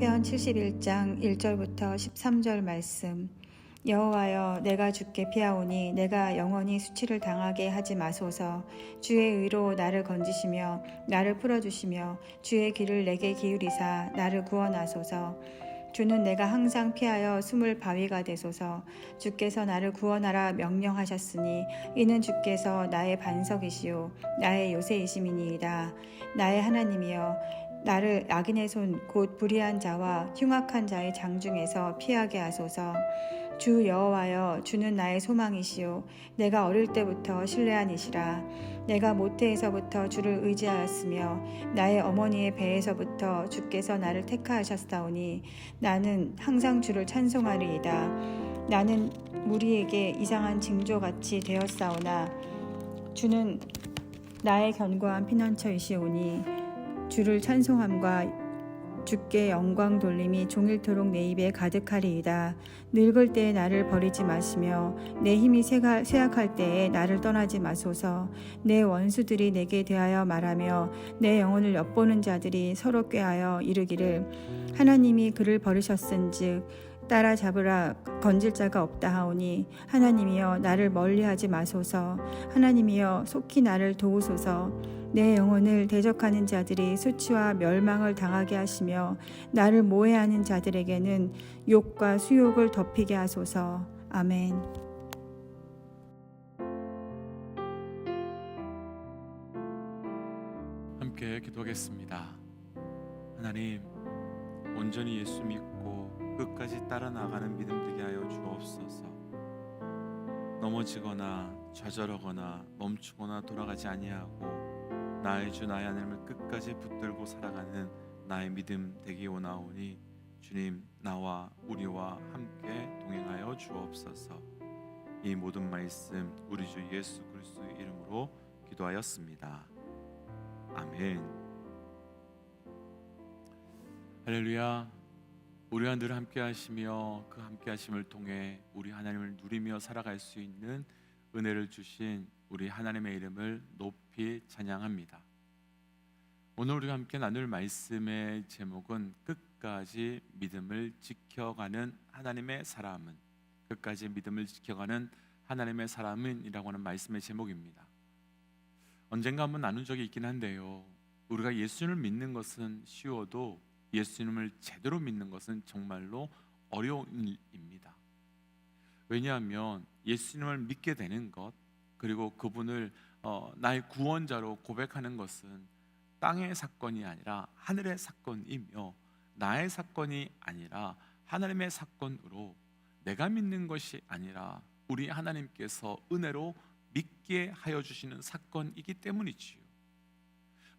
시편 71장 1절부터 13절 말씀. 여호와여 내가 주께 피하오니 내가 영원히 수치를 당하게 하지 마소서. 주의 의로 나를 건지시며 나를 풀어주시며 주의 길을 내게 기울이사 나를 구원하소서. 주는 내가 항상 피하여 숨을 바위가 되소서. 주께서 나를 구원하라 명령하셨으니 이는 주께서 나의 반석이시요 나의 요새이심이니이다. 나의 하나님이여 나를 악인의 손 곧 불의한 자와 흉악한 자의 장 중에서 피하게 하소서. 주 여호와여 주는 나의 소망이시요 내가 어릴 때부터 신뢰한 이시라. 내가 모태에서부터 주를 의지하였으며 나의 어머니의 배에서부터 주께서 나를 택하셨사오니 나는 항상 주를 찬송하리이다. 나는 무리에게 이상한 징조같이 되었사오나 주는 나의 견고한 피난처이시오니 주를 찬송함과 주께 영광 돌림이 종일토록 내 입에 가득하리이다. 늙을 때에 나를 버리지 마시며 내 힘이 쇠약할 때에 나를 떠나지 마소서. 내 원수들이 내게 대하여 말하며 내 영혼을 엿보는 자들이 서로 꾀하여 이르기를 하나님이 그를 버리셨은즉 따라잡으라 건질 자가 없다 하오니 하나님이여 나를 멀리하지 마소서. 하나님이여 속히 나를 도우소서. 내 영혼을 대적하는 자들이 수치와 멸망을 당하게 하시며 나를 모해하는 자들에게는 욕과 수욕을 덮이게 하소서. 아멘. 함께 기도하겠습니다. 하나님, 온전히 예수 믿고 끝까지 따라 나가는 믿음 되게 하여 주옵소서. 넘어지거나 좌절하거나 멈추거나 돌아가지 아니하고 나의 주 나의 하나님을 끝까지 붙들고 살아가는 나의 믿음 되기 원하오니 주님 나와 우리와 함께 동행하여 주옵소서. 이 모든 말씀 우리 주 예수 그리스도의 이름으로 기도하였습니다. 아멘. 할렐루야. 우리와 늘 함께 하시며 그 함께 하심을 통해 우리 하나님을 누리며 살아갈 수 있는 은혜를 주신 우리 하나님의 이름을 높이 찬양합니다. 오늘 우리가 함께 나눌 말씀의 제목은 끝까지 믿음을 지켜가는 하나님의 사람은 끝까지 믿음을 지켜가는 하나님의 사람은이라고 하는 말씀의 제목입니다. 언젠가 한번 나눈 적이 있긴 한데요. 우리가 예수님을 믿는 것은 쉬워도 예수님을 제대로 믿는 것은 정말로 어려운 일입니다. 왜냐하면 예수님을 믿게 되는 것 그리고 그분을 어, 나의 구원자로 고백하는 것은 땅의 사건이 아니라 하늘의 사건이며 나의 사건이 아니라 하나님의 사건으로 내가 믿는 것이 아니라 우리 하나님께서 은혜로 믿게 하여 주시는 사건이기 때문이지요.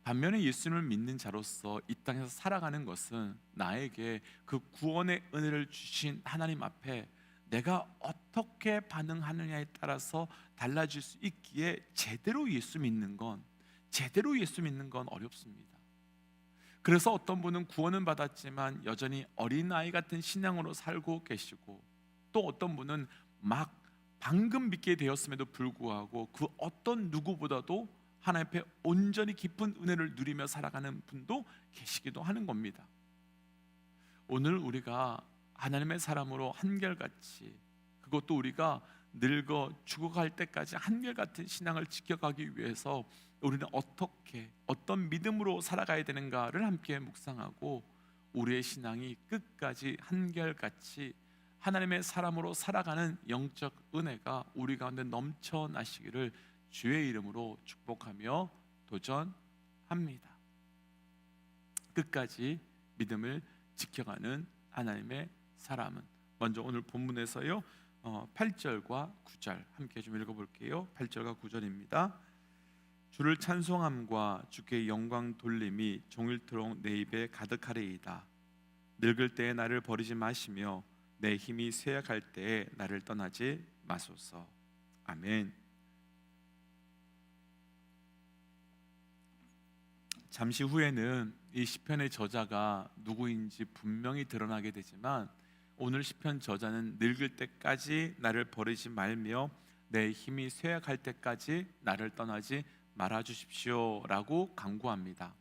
반면에 예수님을 믿는 자로서 이 땅에서 살아가는 것은 나에게 그 구원의 은혜를 주신 하나님 앞에 내가 어떻게 반응하느냐에 따라서 달라질 수 있기에 제대로 예수 믿는 건 제대로 예수 믿는 건 어렵습니다. 그래서 어떤 분은 구원은 받았지만 여전히 어린아이 같은 신앙으로 살고 계시고 또 어떤 분은 막 방금 믿게 되었음에도 불구하고 그 어떤 누구보다도 하나님 앞에 온전히 깊은 은혜를 누리며 살아가는 분도 계시기도 하는 겁니다. 오늘 우리가 하나님의 사람으로 한결같이 그것도 우리가 늙어 죽어갈 때까지 한결같은 신앙을 지켜가기 위해서 우리는 어떻게 어떤 믿음으로 살아가야 되는가를 함께 묵상하고 우리의 신앙이 끝까지 한결같이 하나님의 사람으로 살아가는 영적 은혜가 우리 가운데 넘쳐나시기를 주의 이름으로 축복하며 도전합니다. 끝까지 믿음을 지켜가는 하나님의 사람은 먼저 오늘 본문에서요 어, 8절과 9절 함께 좀 읽어볼게요. 8절과 9절입니다. 주를 찬송함과 주께 영광 돌림이 종일토록 내 입에 가득하리이다. 늙을 때에 나를 버리지 마시며 내 힘이 쇠약할 때에 나를 떠나지 마소서. 아멘. 잠시 후에는 이 시편의 저자가 누구인지 분명히 드러나게 되지만 오늘 시편 저자는 늙을 때까지 나를 버리지 말며 내 힘이 쇠약할 때까지 나를 떠나지 말아 주십시오라고 강구합니다.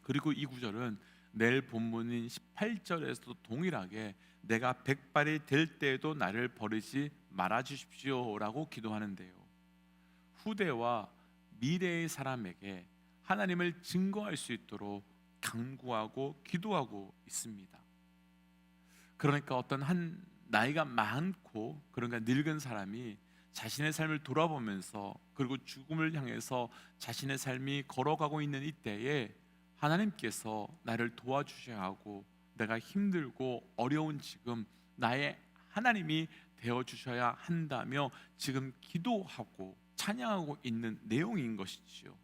그리고 이 구절은 내일 본문인 18절에서도 동일하게 내가 백발이 될 때에도 나를 버리지 말아 주십시오라고 기도하는데요. 후대와 미래의 사람에게 하나님을 증거할 수 있도록 강구하고 기도하고 있습니다. 그러니까 어떤 한 나이가 많고 그러니까 늙은 사람이 자신의 삶을 돌아보면서 그리고 죽음을 향해서 자신의 삶이 걸어가고 있는 이때에 하나님께서 나를 도와주셔야 하고 내가 힘들고 어려운 지금 나의 하나님이 되어 주셔야 한다며 지금 기도하고 찬양하고 있는 내용인 것이지요.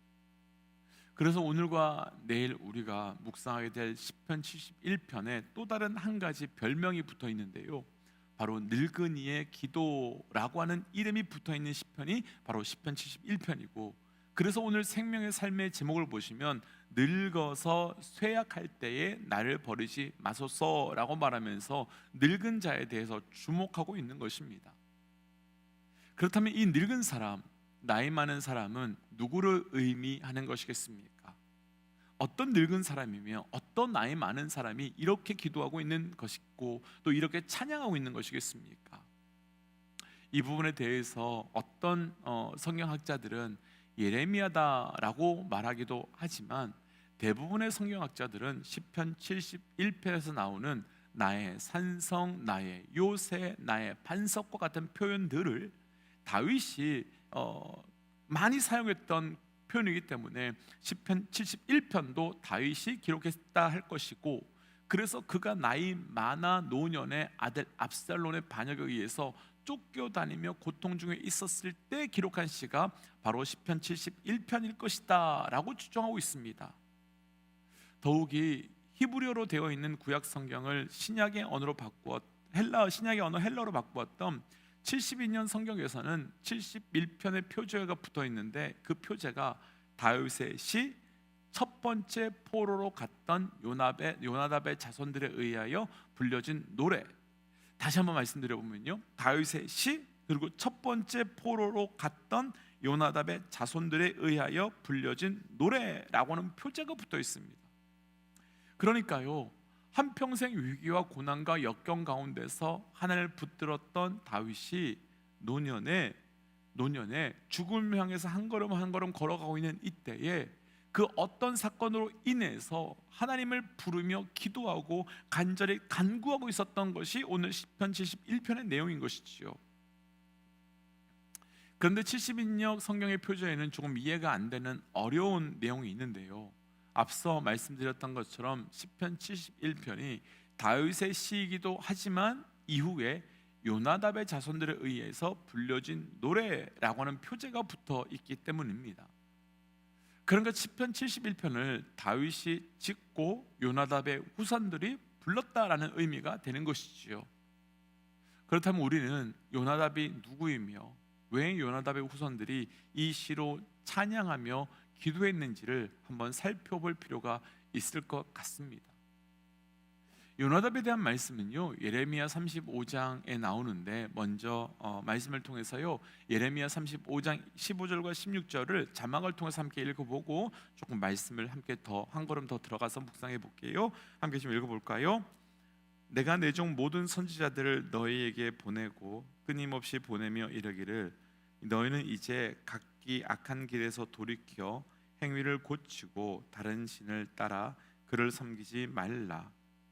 그래서 오늘과 내일 우리가 묵상하게 될 시편 71편에 또 다른 한 가지 별명이 붙어 있는데요. 바로 늙은이의 기도라고 하는 이름이 붙어 있는 시편이 바로 시편 71편이고 그래서 오늘 생명의 삶의 제목을 보시면 늙어서 쇠약할 때에 나를 버리지 마소서라고 말하면서 늙은 자에 대해서 주목하고 있는 것입니다. 그렇다면 이 늙은 사람, 나이 많은 사람은 누구를 의미하는 것이겠습니까? 어떤 늙은 사람이며 어떤 나이 많은 사람이 이렇게 기도하고 있는 것이고 또 이렇게 찬양하고 있는 것이겠습니까? 이 부분에 대해서 어떤 어, 성경학자들은 예레미야다라고 말하기도 하지만 대부분의 성경학자들은 시편 71편에서 나오는 나의 산성, 나의 요새, 나의 반석과 같은 표현들을 다윗이 어, 많이 사용했던 표현이기 때문에 시편 71편도 다윗이 기록했다 할 것이고 그래서 그가 나이 많아 노년의 아들 압살론의 반역에 의해서 쫓겨다니며 고통 중에 있었을 때 기록한 시가 바로 시편 71편일 것이다라고 추정하고 있습니다. 더욱이 히브리어로 되어 있는 구약 성경을 신약의 언어로 바꾸었 헬라 신약의 언어 헬라로 바꾸었던 72년 성경에서는 71편의 표제가 붙어 있는데 그 표제가 다윗의 시첫 번째 포로로 갔던 요나베, 요나답의 자손들에 의하여 불려진 노래. 다시 한번 말씀드려 보면요, 다윗의 시 그리고 첫 번째 포로로 갔던 요나답의 자손들에 의하여 불려진 노래라고 하는 표제가 붙어 있습니다. 그러니까요, 한 평생 위기와 고난과 역경 가운데서 하나님을 붙들었던 다윗이 노년에 노년에 죽음을 향해서 한 걸음 한 걸음 걸어가고 있는 이때에 그 어떤 사건으로 인해서 하나님을 부르며 기도하고 간절히 간구하고 있었던 것이 오늘 시편 71편의 내용인 것이지요. 그런데 70인역 성경의 표제에는 조금 이해가 안 되는 어려운 내용이 있는데요. 앞서 말씀드렸던 것처럼 시편 71편이 다윗의 시이기도 하지만 이후에 요나답의 자손들에 의해서 불려진 노래라고 하는 표제가 붙어 있기 때문입니다. 그러니까 시편 71편을 다윗이 짓고 요나답의 후손들이 불렀다라는 의미가 되는 것이지요. 그렇다면 우리는 요나답이 누구이며 왜 요나답의 후손들이 이 시로 찬양하며 기도했는지를 한번 살펴볼 필요가 있을 것 같습니다. 요나답에 대한 말씀은요 예레미야 35장에 나오는데 먼저 어, 말씀을 통해서요 예레미야 35장 15절과 16절을 자막을 통해서 함께 읽어보고 조금 말씀을 함께 더 한 걸음 더 들어가서 묵상해 볼게요. 함께 좀 읽어볼까요? 내가 내 종 모든 선지자들을 너희에게 보내고 끊임없이 보내며 이르기를 너희는 이제 각기 악한 길에서 돌이켜 행위를 고치고 다른 신을 따라 그를 섬기지 말라.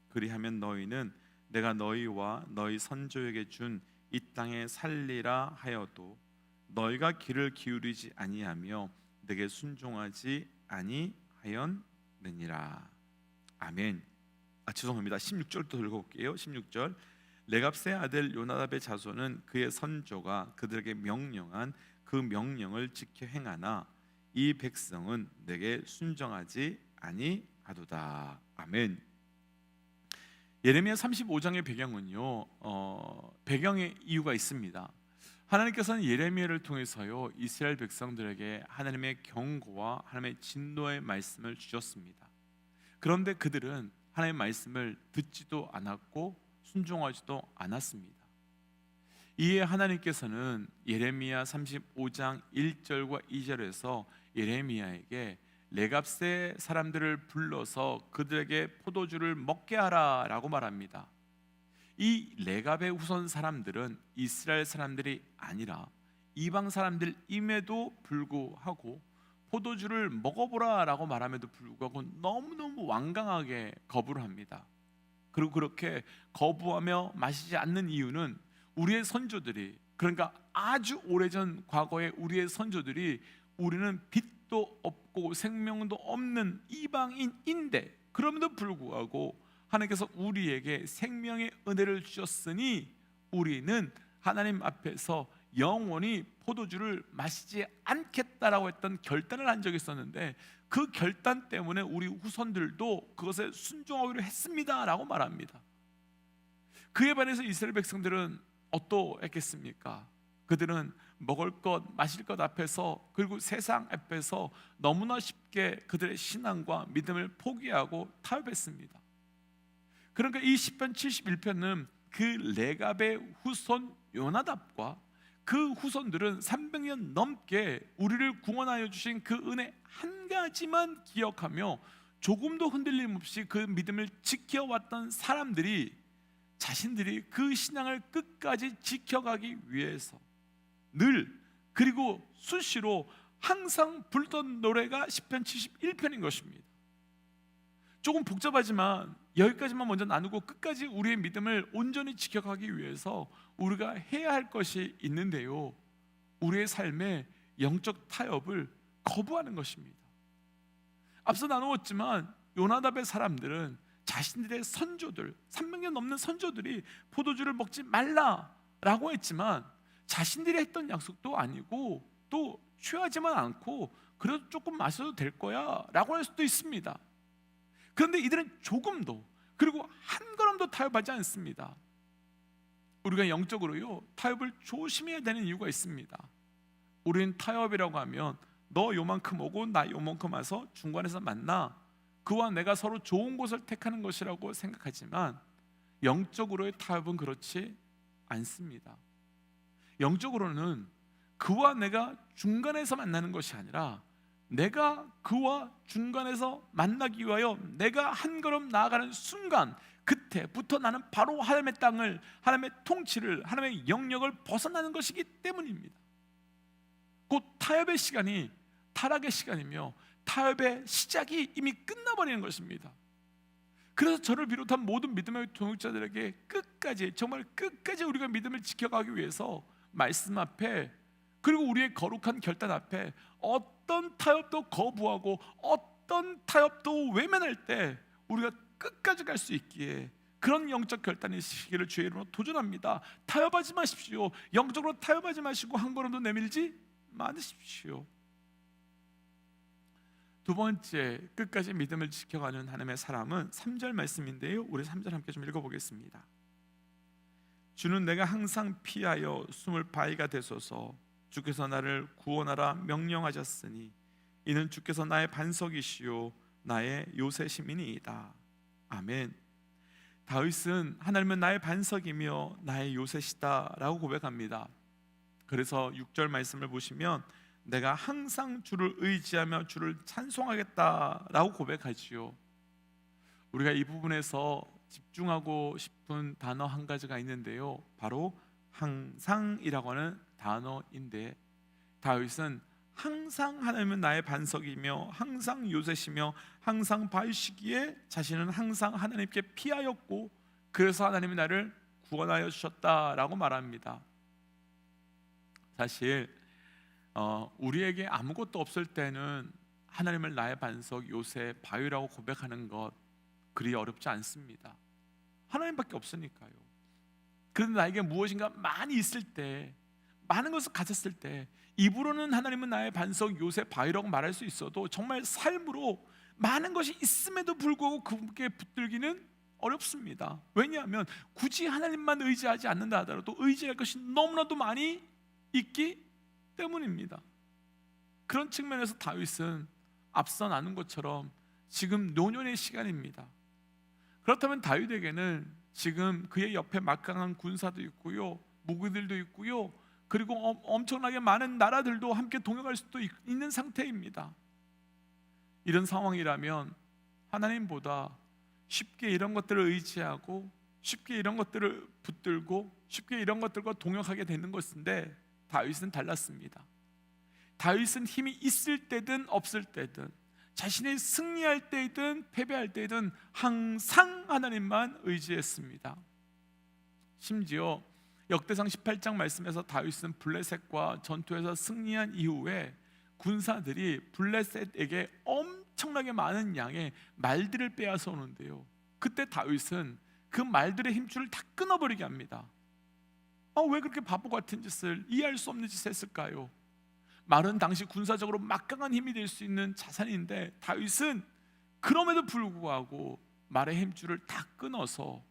그리하면 너희는 내가 너희와 너희 선조에게 준 이 땅에 살리라 하여도 너희가 귀를 기울이지 아니하며 내게 순종하지 아니하였느니라. 아멘. 아 죄송합니다. 16절부터 읽어볼게요. 16절. 레갑스의 아들 요나답의 자손은 그의 선조가 그들에게 명령한 그 명령을 지켜 행하나 이 백성은 내게 순정하지 아니하도다. 아멘. 예레미야 35장의 배경은요. 어, 배경의 이유가 있습니다. 하나님께서는 예레미야를 통해서요 이스라엘 백성들에게 하나님의 경고와 하나님의 진노의 말씀을 주셨습니다. 그런데 그들은 하나님의 말씀을 듣지도 않았고 순종하지도 않았습니다. 이에 하나님께서는 예레미야 35장 1절과 2절에서 예레미야에게 레갑세 사람들을 불러서 그들에게 포도주를 먹게 하라라고 말합니다. 이 레갑의 후손 사람들은 이스라엘 사람들이 아니라 이방 사람들임에도 불구하고 포도주를 먹어보라라고 말함에도 불구하고 너무너무 완강하게 거부를 합니다. 그리고 그렇게 거부하며 마시지 않는 이유는 우리의 선조들이 그러니까 아주 오래전 과거에 우리의 선조들이 우리는 빛도 없고 생명도 없는 이방인인데 그럼에도 불구하고 하나님께서 우리에게 생명의 은혜를 주셨으니 우리는 하나님 앞에서 영원히 포도주를 마시지 않겠다라고 했던 결단을 한 적이 있었는데 그 결단 때문에 우리 후손들도 그것에 순종하기로 했습니다라고 말합니다. 그에 반해서 이스라엘 백성들은 어떠했겠습니까? 그들은 먹을 것, 마실 것 앞에서 그리고 세상 앞에서 너무나 쉽게 그들의 신앙과 믿음을 포기하고 타협했습니다. 그러니까 이 시편 71편은 그 레갑의 후손 요나답과 그 후손들은 300년 넘게 우리를 구원하여 주신 그 은혜 한 가지만 기억하며 조금도 흔들림 없이 그 믿음을 지켜왔던 사람들이 자신들이 그 신앙을 끝까지 지켜가기 위해서 늘 그리고 수시로 항상 불던 노래가 시편 71편인 것입니다. 조금 복잡하지만 여기까지만 먼저 나누고 끝까지 우리의 믿음을 온전히 지켜가기 위해서 우리가 해야 할 것이 있는데요. 우리의 삶에 영적 타협을 거부하는 것입니다. 앞서 나누었지만 요나답의 사람들은 자신들의 선조들 300년 넘는 선조들이 포도주를 먹지 말라라고 했지만 자신들이 했던 약속도 아니고 또 취하지만 않고 그래도 조금 마셔도 될 거야라고 할 수도 있습니다. 그런데 이들은 조금도 그리고 한 걸음도 타협하지 않습니다. 우리가 영적으로요 타협을 조심해야 되는 이유가 있습니다. 우리는 타협이라고 하면 너 요만큼 오고 나 요만큼 와서 중간에서 만나 그와 내가 서로 좋은 곳을 택하는 것이라고 생각하지만 영적으로의 타협은 그렇지 않습니다. 영적으로는 그와 내가 중간에서 만나는 것이 아니라 내가 그와 중간에서 만나기 위하여 내가 한 걸음 나아가는 순간 그때부터 나는 바로 하나님의 땅을 하나님의 통치를 하나님의 영역을 벗어나는 것이기 때문입니다. 곧 타협의 시간이 타락의 시간이며 타협의 시작이 이미 끝나버리는 것입니다. 그래서 저를 비롯한 모든 믿음의 동역자들에게 끝까지 정말 끝까지 우리가 믿음을 지켜가기 위해서 말씀 앞에 그리고 우리의 거룩한 결단 앞에 어떤 타협도 거부하고 어떤 타협도 외면할 때 우리가 끝까지 갈 수 있기에 그런 영적 결단이 시기를 주의 이름으로 도전합니다. 타협하지 마십시오. 영적으로 타협하지 마시고 한 걸음도 내밀지 마십시오. 두 번째 끝까지 믿음을 지켜가는 하나님의 사람은 3절 말씀인데요. 우리 3절 함께 좀 읽어보겠습니다. 주는 내가 항상 피하여 숨을 바위가 되소서 주께서 나를 구원하라 명령하셨으니 이는 주께서 나의 반석이시요 나의 요새시민이이다. 아멘. 다윗은 하나님은 나의 반석이며 나의 요새시다라고 고백합니다. 그래서 6절 말씀을 보시면 내가 항상 주를 의지하며 주를 찬송하겠다라고 고백하지요. 우리가 이 부분에서 집중하고 싶은 단어 한 가지가 있는데요. 바로 항상이라고 하는 단어인데 다윗은 항상 하나님은 나의 반석이며 항상 요새시며 항상 바위시기에 자신은 항상 하나님께 피하였고 그래서 하나님이 나를 구원하여 주셨다라고 말합니다. 사실 어, 우리에게 아무것도 없을 때는 하나님을 나의 반석 요새 바위라고 고백하는 것 그리 어렵지 않습니다. 하나님밖에 없으니까요. 그런데 나에게 무엇인가 많이 있을 때 많은 것을 가졌을 때 입으로는 하나님은 나의 반석 요새 바위라고 말할 수 있어도 정말 삶으로 많은 것이 있음에도 불구하고 그분께 붙들기는 어렵습니다. 왜냐하면 굳이 하나님만 의지하지 않는다 하더라도 의지할 것이 너무나도 많이 있기 때문입니다. 그런 측면에서 다윗은 앞서 나눈 것처럼 지금 노년의 시간입니다. 그렇다면 다윗에게는 지금 그의 옆에 막강한 군사도 있고요, 무기들도 있고요, 그리고 엄- 엄청나게 많은 나라들도 함께 동역할 수도 있- 있는 상태입니다. 이런 상황이라면 하나님보다 쉽게 이런 것들을 의지하고 쉽게 이런 것들을 붙들고 쉽게 이런 것들과 동역하게 되는 것인데 다윗은 달랐습니다. 다윗은 힘이 있을 때든 없을 때든 자신이 승리할 때이든 패배할 때이든 항상 하나님만 의지했습니다. 심지어 역대상 18장 말씀에서 다윗은 블레셋과 전투에서 승리한 이후에 군사들이 블레셋에게 엄청나게 많은 양의 말들을 빼앗아 오는데요. 그때 다윗은 그 말들의 힘줄을 다 끊어버리게 합니다. 아, 왜 그렇게 바보 같은 짓을 이해할 수 없는 짓을 했을까요? 말은 당시 군사적으로 막강한 힘이 될 수 있는 자산인데 다윗은 그럼에도 불구하고 말의 힘줄을 다 끊어서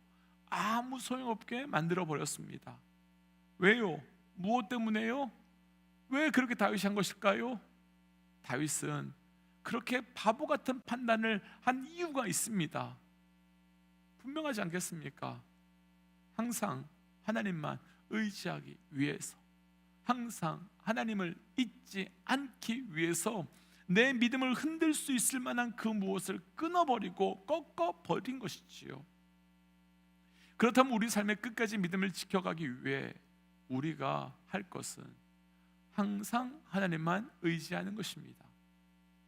아무 소용없게 만들어 버렸습니다. 왜요? 무엇 때문에요? 왜 그렇게 다윗이 한 것일까요? 다윗은 그렇게 바보 같은 판단을 한 이유가 있습니다. 분명하지 않겠습니까? 항상 하나님만 의지하기 위해서 항상 하나님을 잊지 않기 위해서 내 믿음을 흔들 수 있을 만한 그 무엇을 끊어버리고 꺾어버린 것이지요. 그렇다면 우리 삶의 끝까지 믿음을 지켜가기 위해 우리가 할 것은 항상 하나님만 의지하는 것입니다.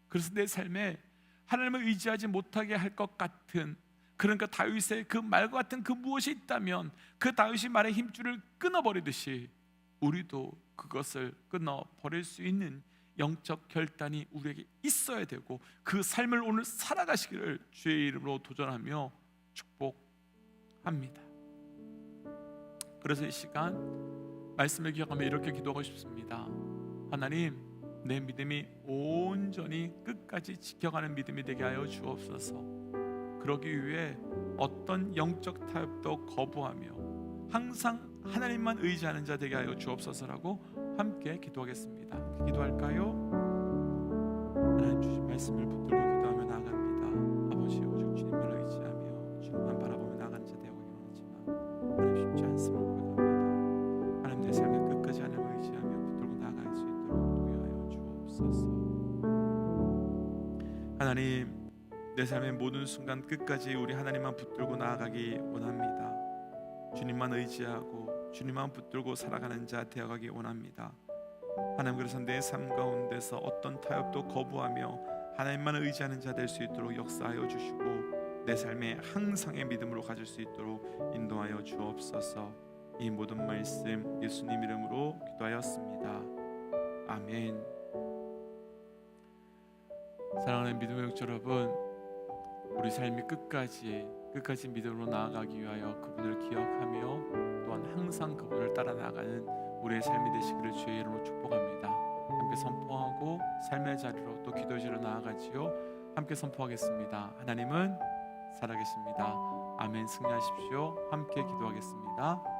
그래서 내 삶에 하나님을 의지하지 못하게 할 것 같은 그러니까 다윗의 그 말과 같은 그 무엇이 있다면 그 다윗이 말의 힘줄을 끊어버리듯이 우리도 그것을 끊어 버릴 수 있는 영적 결단이 우리에게 있어야 되고 그 삶을 오늘 살아가시기를 주의 이름으로 도전하며 축복 합니다. 그래서 이 시간 말씀을 기억하며 이렇게 기도하고 싶습니다. 하나님, 내 믿음이 온전히 끝까지 지켜가는 믿음이 되게 하여 주옵소서. 그러기 위해 어떤 영적 타협도 거부하며 항상 하나님만 의지하는 자 되게 하여 주옵소서라고 함께 기도하겠습니다. 기도할까요? 하나님 주신 말씀을 붙들고 하나님 내 삶의 모든 순간 끝까지 우리 하나님만 붙들고 나아가기 원합니다. 주님만 의지하고 주님만 붙들고 살아가는 자 되어가기 원합니다. 하나님 그래서 내 삶 가운데서 어떤 타협도 거부하며 하나님만 의지하는 자 될 수 있도록 역사하여 주시고 내 삶에 항상의 믿음으로 가질 수 있도록 인도하여 주옵소서. 이 모든 말씀 예수님 이름으로 기도하였습니다. 아멘. 사랑하는 믿음의 육 여러분, 우리 삶이 끝까지 끝까지 믿음으로 나아가기 위하여 그분을 기억하며 또한 항상 그분을 따라 나가는 우리의 삶이 되시기를 주의 이름으로 축복합니다. 함께 선포하고 삶의 자리로 또 기도지로 나아가지요. 함께 선포하겠습니다. 하나님은 살아계십니다. 아멘. 승리하십시오. 함께 기도하겠습니다.